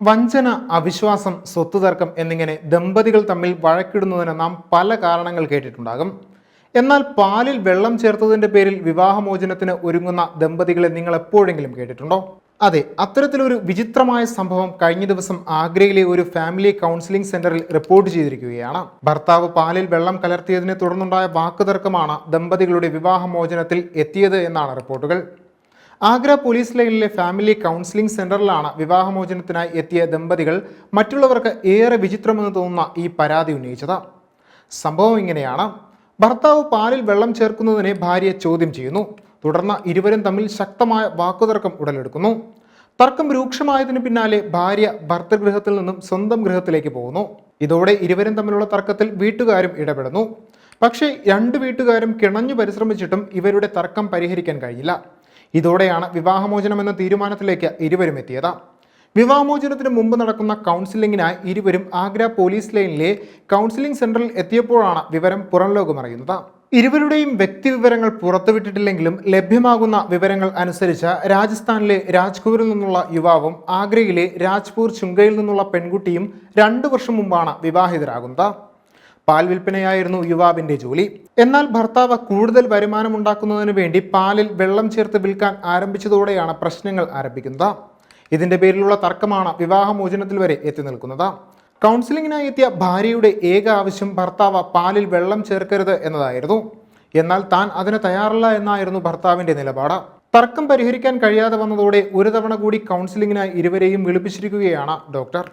വഞ്ചന അവിശ്വാസം സ്വത്ത് തർക്കം എന്നിങ്ങനെ ദമ്പതികൾ തമ്മിൽ വഴക്കിടുന്നതിന് നാം പല കാരണങ്ങൾ കേട്ടിട്ടുണ്ടാകും. എന്നാൽ പാലിൽ വെള്ളം ചേർത്തതിന്റെ പേരിൽ വിവാഹമോചനത്തിന് ഒരുങ്ങുന്ന ദമ്പതികളെ നിങ്ങൾ എപ്പോഴെങ്കിലും കേട്ടിട്ടുണ്ടോ? അതെ അത്തരത്തിലൊരു വിചിത്രമായ സംഭവം കഴിഞ്ഞ ദിവസം ആഗ്രയിലെ ഒരു ഫാമിലി കൗൺസിലിംഗ് സെന്ററിൽ റിപ്പോർട്ട് ചെയ്തിരിക്കുകയാണ്. ഭർത്താവ് പാലിൽ വെള്ളം കലർത്തിയതിനെ തുടർന്നുണ്ടായ വാക്കുതർക്കമാണ് ദമ്പതികളുടെ വിവാഹമോചനത്തിൽ എത്തിയത് എന്നാണ് റിപ്പോർട്ടുകൾ. ആഗ്ര പോലീസ് ലൈനിലെ ഫാമിലി കൗൺസിലിംഗ് സെന്ററിലാണ് വിവാഹമോചനത്തിനായി എത്തിയ ദമ്പതികൾ മറ്റുള്ളവർക്ക് ഏറെ വിചിത്രമെന്ന് തോന്നുന്ന ഈ പരാതി ഉന്നയിച്ചത്. സംഭവം ഇങ്ങനെയാണ്. ഭർത്താവ് പാലിൽ വെള്ളം ചേർക്കുന്നതിനെ ഭാര്യയെ ചോദ്യം ചെയ്യുന്നു. തുടർന്ന് ഇരുവരും തമ്മിൽ ശക്തമായ വാക്കുതർക്കം ഉടലെടുക്കുന്നു. തർക്കം രൂക്ഷമായതിന് പിന്നാലെ ഭാര്യ ഭർത്തൃഗൃഹത്തിൽ നിന്നും സ്വന്തം ഗൃഹത്തിലേക്ക് പോകുന്നു. ഇതോടെ ഇരുവരും തമ്മിലുള്ള തർക്കത്തിൽ വീട്ടുകാരും ഇടപെടുന്നു. പക്ഷേ രണ്ട് വീട്ടുകാരും കിണഞ്ഞു പരിശ്രമിച്ചിട്ടും ഇവരുടെ തർക്കം പരിഹരിക്കാൻ കഴിഞ്ഞില്ല. ഇതോടെയാണ് വിവാഹമോചനം എന്ന തീരുമാനത്തിലേക്ക് ഇരുവരും എത്തിയത്. വിവാഹമോചനത്തിന് മുമ്പ് നടക്കുന്ന കൗൺസിലിംഗിനായി ഇരുവരും ആഗ്ര പോലീസ് ലൈനിലെ കൗൺസിലിംഗ് സെന്ററിൽ എത്തിയപ്പോഴാണ് വിവരം പുറം ലോകം അറിയുന്നത്. ഇരുവരുടെയും വ്യക്തിവിവരങ്ങൾ പുറത്തുവിട്ടിട്ടില്ലെങ്കിലും ലഭ്യമാകുന്ന വിവരങ്ങൾ അനുസരിച്ച് രാജസ്ഥാനിലെ രാജ്പൂരിൽ നിന്നുള്ള യുവാവും ആഗ്രയിലെ രാജ്പൂർ ചുങ്കയിൽ നിന്നുള്ള പെൺകുട്ടിയും രണ്ടു വർഷം മുമ്പാണ് വിവാഹിതരാകുന്നത്. പാൽ വിൽപ്പനയായിരുന്നു യുവാവിന്റെ ജോലി. എന്നാൽ ഭർത്താവ് കൂടുതൽ വരുമാനമുണ്ടാക്കുന്നതിന് വേണ്ടി പാലിൽ വെള്ളം ചേർത്ത് വിൽക്കാൻ ആരംഭിച്ചതോടെയാണ് പ്രശ്നങ്ങൾ ആരംഭിക്കുന്നത്. ഇതിന്റെ പേരിലുള്ള തർക്കമാണ് വിവാഹമോചനത്തിൽ വരെ എത്തി നിൽക്കുന്നത്. കൗൺസിലിംഗിനായി എത്തിയ ഭാര്യയുടെ ഏക ആവശ്യം ഭർത്താവ് പാലിൽ വെള്ളം ചേർക്കരുത് എന്നതായിരുന്നു. എന്നാൽ താൻ അതിന് തയ്യാറല്ല എന്നായിരുന്നു ഭർത്താവിന്റെ നിലപാട്. തർക്കം പരിഹരിക്കാൻ കഴിയാതെ വന്നതോടെ ഒരു തവണ കൂടി കൗൺസിലിംഗിനായി ഇരുവരെയും വിളിപ്പിച്ചിരിക്കുകയാണ് ഡോക്ടർ.